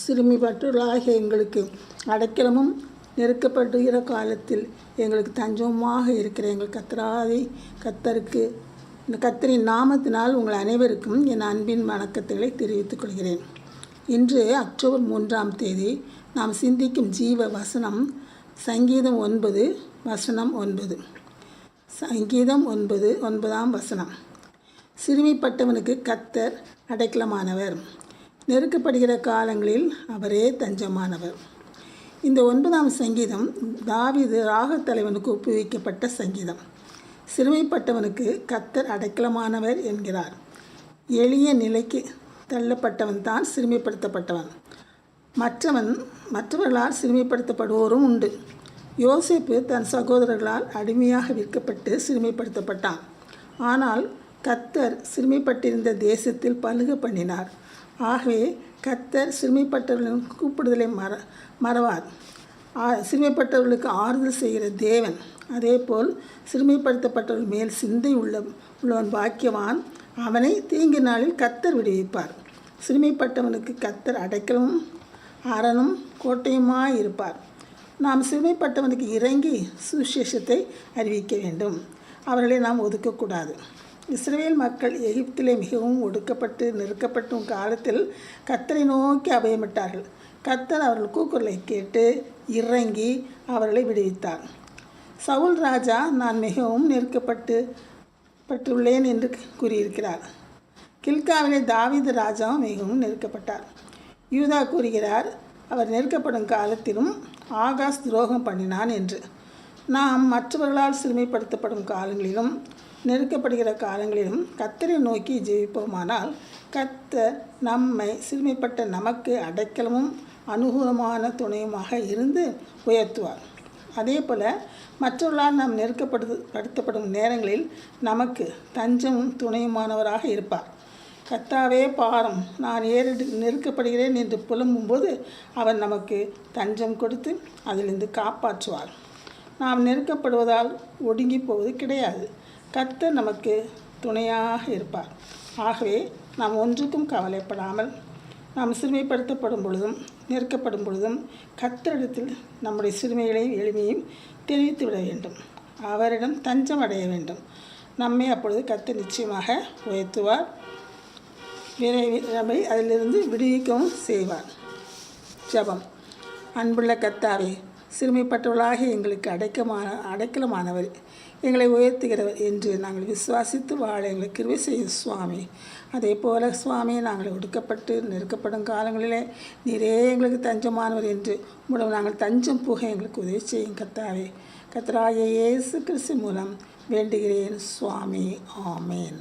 சிறுமிப்பட்டுள்ளாகிய எங்களுக்கு அடைக்கலமும் நெருக்கப்படுகிற காலத்தில் எங்களுக்கு தஞ்சமாக இருக்கிற எங்கள் கத்தராதி கத்தருக்கு இந்த கத்தரின் நாமத்தினால் உங்கள் அனைவருக்கும் என் அன்பின் வணக்கத்துகளை தெரிவித்துக் கொள்கிறேன். இன்று அக்டோபர் மூன்றாம் தேதி நாம் சிந்திக்கும் ஜீவ வசனம் சங்கீதம் ஒன்பது வசனம் ஒன்பது. சங்கீதம் ஒன்பது ஒன்பதாம் வசனம். சிறுமிப்பட்டவனுக்கு கத்தர் அடைக்கலமானவர். நெருக்கப்படுகிற காலங்களில் அவரே தஞ்சமானவர். இந்த ஒன்பதாம் சங்கீதம் தாவீது ராகத்தலைவனுக்கு ஒப்புவிக்கப்பட்ட சங்கீதம். சிறுமைப்பட்டவனுக்கு கத்தர் அடைக்கலமானவர் என்கிறார். எளிய நிலைக்கு தள்ளப்பட்டவன் தான் சிறுமைப்படுத்தப்பட்டவன். மற்றவன் மற்றவர்களால் சிறுமைப்படுத்தப்படுவோரும் உண்டு. யோசேப்பு தன் சகோதரர்களால் அடிமையாக விற்கப்பட்டு சிறுமைப்படுத்தப்பட்டான். ஆனால் கத்தர் சிறுமைப்பட்டிருந்த தேசத்தில் பழுக பண்ணினார். ஆகவே கத்தர் சிறுமைப்பட்டவர்களின் கூப்பிடுதலை மற மறவார். ஆ- சிறுமைப்பட்டவர்களுக்கு ஆறுதல் செய்கிற தேவன். அதேபோல் சிறுமைப்படுத்தப்பட்டவர்கள் மேல் சிந்தை உள்ள உள்ளவன் பாக்கியவான். அவனை தீங்கு நாளில் கத்தர் விடுவிப்பார். சிறுமைப்பட்டவனுக்கு கத்தர் அடைக்கலமும் அரணும் கோட்டையுமாய் இருப்பார் நாம் சிறுமைப்பட்டவனுக்கு இறங்கி சுவிசேஷத்தை அறிவிக்க வேண்டும். அவர்களை நாம் ஒதுக்கக்கூடாது. இஸ்ரேல் மக்கள் எகிப்திலே மிகவும் ஒடுக்கப்பட்டு நெருக்கப்பட்டும் காலத்தில் கத்தரை நோக்கி அபயமிட்டார்கள். கத்தர் அவர்கள் கூக்குரலை கேட்டு இறங்கி அவர்களை விடுவித்தார். சவுல் ராஜா நான் மிகவும் நெருக்கப்பட்டு பட்டுள்ளேன் என்று கூறியிருக்கிறார். கில்காவிலே தாவித ராஜாவும் மிகவும் நெருக்கப்பட்டார். யூதா கூறுகிறார் அவர் நெருக்கப்படும் காலத்திலும் ஆகாஷ் துரோகம் பண்ணினான் என்று. நாம் மற்றவர்களால் சிறுமைப்படுத்தப்படும் காலங்களிலும் நெருக்கப்படுகிற காலங்களிலும் கத்தரை நோக்கி ஜெயிப்போமானால் கத்த நம்மை சிறுமைப்பட்ட நமக்கு அடைக்கலமும் அனுகூலமான துணையுமாக இருந்து உயர்த்துவார். அதே போல் மற்றவர்களால் நாம் நெருக்கப்படுது படுத்தப்படும் நேரங்களில் நமக்கு தஞ்சமும் துணையுமானவராக இருப்பார். கத்தாவே பாரம் நான் ஏறிடு நெருக்கப்படுகிறேன் என்று புலம்பும்போது அவர் நமக்கு தஞ்சம் கொடுத்து அதிலிருந்து காப்பாற்றுவார். நாம் நெருக்கப்படுவதால் ஒடுங்கி போவது கிடையாது. கர்த்தர் நமக்கு துணையாக இருப்பார். ஆகவே நாம் ஒன்றுக்கும் கவலைப்படாமல் நாம் சிறுமைப்படுத்தப்படும் பொழுதும் நெருக்கப்படும் பொழுதும் கத்தரிடத்தில் நம்முடைய சிறுமைகளையும் எளிமையும் தெரிவித்து விட வேண்டும். அவரிடம் தஞ்சம் அடைய வேண்டும். நம்மை அப்பொழுது கத்து நிச்சயமாக உயர்த்துவார். விரைவில் நம்மை அதிலிருந்து விடுவிக்கவும் செய்வார். ஜெபம். அன்புள்ள கத்தாவே சிறுமைப்பட்டவர்களாக எங்களுக்கு அடைக்கமான அடைக்கலமானவர். எங்களை உயர்த்துகிறவர் என்று நாங்கள் விசுவாசித்து வாழ எங்களுக்கு கிருபை செய்யும் சுவாமி. அதே போல சுவாமி நாங்கள் ஒடுக்கப்பட்டு நெருக்கப்படும் காலங்களிலே நீரே எங்களுக்கு தஞ்சமானவர் என்று மூலம் நாங்கள் தஞ்சம் புக எங்களுக்கு உதவி செய்யும் கத்தாவே கத்ராய இயேசு கிறிஸ்து மூலம் வேண்டுகிறேன் சுவாமி. ஆமேன்.